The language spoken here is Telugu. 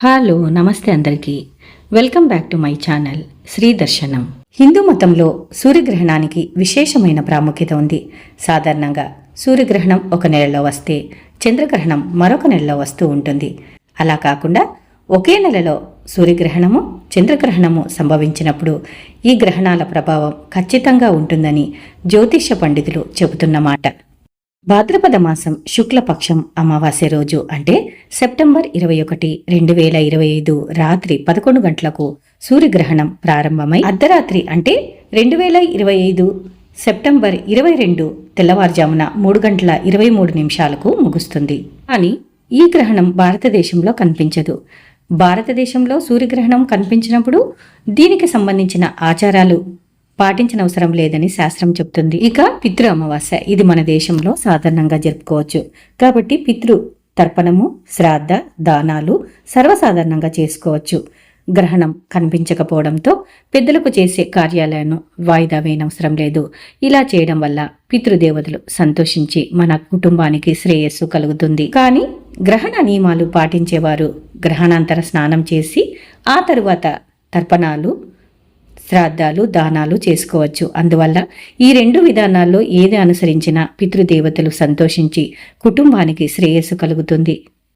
హలో నమస్తే అందరికీ. Welcome back to my channel Shri Darshanam. Hindu మతంలో సూర్యగ్రహణానికి విశేషమైన ప్రాముఖ్యత ఉంది. సాధారణంగా సూర్యగ్రహణం ఒక నెలలో వస్తే చంద్రగ్రహణం మరొక నెలలో వస్తూ ఉంటుంది. అలా కాకుండా ఒకే నెలలో సూర్యగ్రహణము చంద్రగ్రహణము సంభవించినప్పుడు ఈ గ్రహణాల ప్రభావం ఖచ్చితంగా ఉంటుందని జ్యోతిష్య పండితులు చెబుతున్నమాట భాద్రపద మాసం శుక్లపక్షం అమావాస్య రోజు అంటే సెప్టెంబర్ ఇరవై ఒకటి రెండు వేల ఇరవై ఐదు రాత్రి పదకొండు గంటలకు సూర్యగ్రహణం ప్రారంభమై అర్ధరాత్రి అంటే రెండు వేల ఇరవై ఐదు సెప్టెంబర్ ఇరవై రెండు తెల్లవారుజామున మూడు గంటల ఇరవై మూడు నిమిషాలకు ముగుస్తుంది. కానీ ఈ గ్రహణం భారతదేశంలో కనిపించదు. భారతదేశంలో సూర్యగ్రహణం కనిపించినప్పుడు దీనికి సంబంధించిన ఆచారాలు పాటించనవసరం లేదని శాస్త్రం చెప్తుంది. ఇక పితృ అమావాస్య. ఇది మన దేశంలో సాధారణంగా జరుపుకోవచ్చు. కాబట్టి పితృ తర్పణము శ్రాద్ధ దానాలు సర్వసాధారణంగా చేసుకోవచ్చు. గ్రహణం కనిపించకపోవడంతో పెద్దలకు చేసే కార్యాలయాన్ని వాయిదా వేయనవసరం లేదు. ఇలా చేయడం వల్ల పితృదేవతలు సంతోషించి మన కుటుంబానికి శ్రేయస్సు కలుగుతుంది. కానీ గ్రహణ నియమాలు పాటించేవారు గ్రహణాంతర స్నానం చేసి ఆ తరువాత తర్పణాలు శ్రాద్ధాలు దానాలు చేసుకోవచ్చు. అందువల్ల ఈ రెండు విధానాల్లో ఏది అనుసరించినా పితృదేవతలు సంతోషించి కుటుంబానికి శ్రేయస్సు కలుగుతుంది.